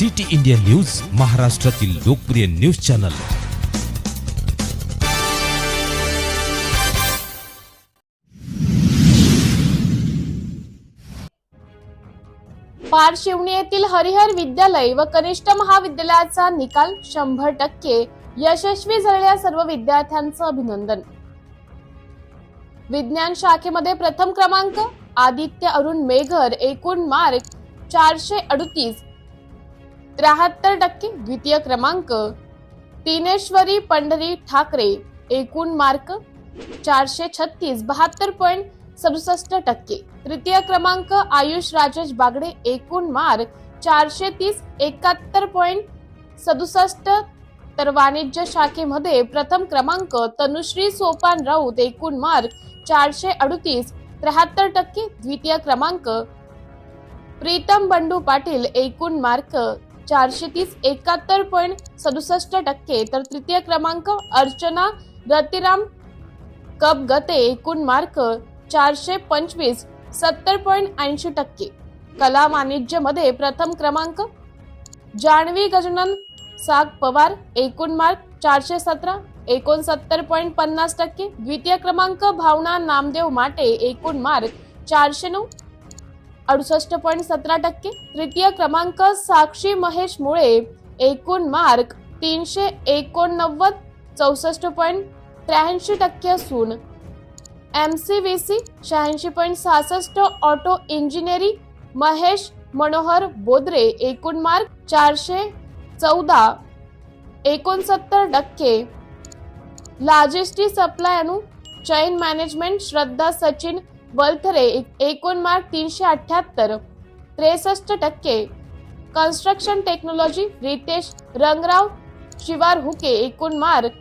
City India news महाराष्ट्रातील लोकप्रिय news channel. पारशिवणी येथील हरिहर विद्यालय व कनिष्ठ महाविद्यालयाचा निकाल शंभर टक्के यशस्वी झालेल्या सर्व विद्यार्थ्यांचं अभिनंदन. विज्ञान शाखेमध्ये प्रथम क्रमांक आदित्य अरुण मेघर एकूण मार्क चारशे अडतीस. त्र्याहत्तर टक्के द्वितीय क्रमांक. तिनेश्वरी पंढरी ठाकरे एकूण मार्क चारशे छत्तीस बहात्तर पॉईंट सदुसष्ट टक्के. तृतीय क्रमांक आयुष राजेश बागडे एकूण मार्क चारशे तीस एकाहत्तर पॉईंट सदुसष्ट. तर वाणिज्य शाखेमध्ये प्रथम क्रमांक तनुश्री सोपान राऊत एकूण मार्क चारशे अडुतीस त्र्याहत्तर टक्के द्वितीय क्रमांक. प्रीतम बंडू पाटील एकूण मार्क चारशे तीस एकाहत्तर पॉईंट सदुसष्ट टक्के. तर तृतीय क्रमांक अर्चना रतिराम कप गते एकूण मार्क चारशे पंचवीस सत्तर पॉईंट ऐंशी टक्के. कला वाणिज्यमध्ये प्रथम क्रमांक जानवी गजानन साग पवार एकूण मार्क चारशे सतरा एकोणसत्तर पॉईंट पन्नास टक्के. द्वितीय क्रमांक भावना नामदेव माटे एकूण मार्क चारशे नऊ अडुसष्ट पॉईंट सतरा टक्के. तृतीय क्रमांक साक्षी महेश मुळे एकूण मार्क तीनशे एकोणनव्वद चौसष्ट पॉईंट त्र्याऐंशी टक्के असून एम सी व्ही सी शहाऐंशी पॉईंट सहासष्ट ऑटो इंजिनिअरिंग महेश मनोहर बोद्रे एकूण मार्क चारशे चौदा एकोणसत्तर टक्के. लाजिस्टिक सप्लाय अनु चैन मॅनेजमेंट श्रद्धा सचिन वलथरे एकूण मार्क तीनशे अठ्याहत्तर. त्रेसष्ट टक्के. कन्स्ट्रक्शन टेक्नॉलॉजी रितेश रंगराव शिवार हुके एकूण मार्क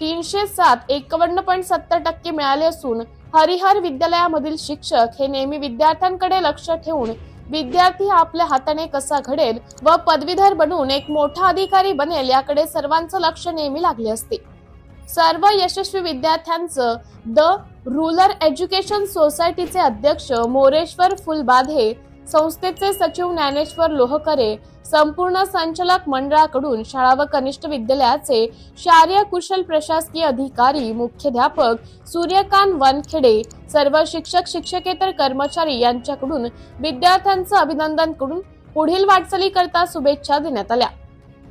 तीनशे सात एकावन्न पॉईंट सत्तर टक्के मिळाले असून हरिहर विद्यालयामधील शिक्षक हे नेहमी विद्यार्थ्यांकडे लक्ष ठेवून विद्यार्थी आपल्या हाताने कसा घडेल व पदवीधर बनून एक मोठा अधिकारी बनेल याकडे सर्वांचं लक्ष नेहमी लागले असते. सर्व यशस्वी विद्यार्थ्यांचं द रुरल एज्युकेशन सोसायटीचे अध्यक्ष मोरेश्वर फुलबाधे संस्थेचे सचिव ज्ञानेश्वर लोहकरे संपूर्ण संचालक मंडळाकडून शाळा व कनिष्ठ विद्यालयाचे शारीय कुशल प्रशासकीय अधिकारी मुख्याध्यापक सूर्यकांत वनखेडे सर्व शिक्षक शिक्षकेतर कर्मचारी यांच्याकडून विद्यार्थ्यांचं अभिनंदन करून पुढील वाटचाली करता शुभेच्छा देण्यात आल्या.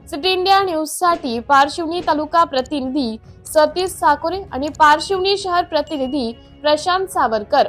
सिटी इंडिया न्यूजसाठी पारशिवनी तालुका प्रतिनिधी सतीश साकोरे आणि पारशिवनी शहर प्रतिनिधी प्रशांत सावरकर.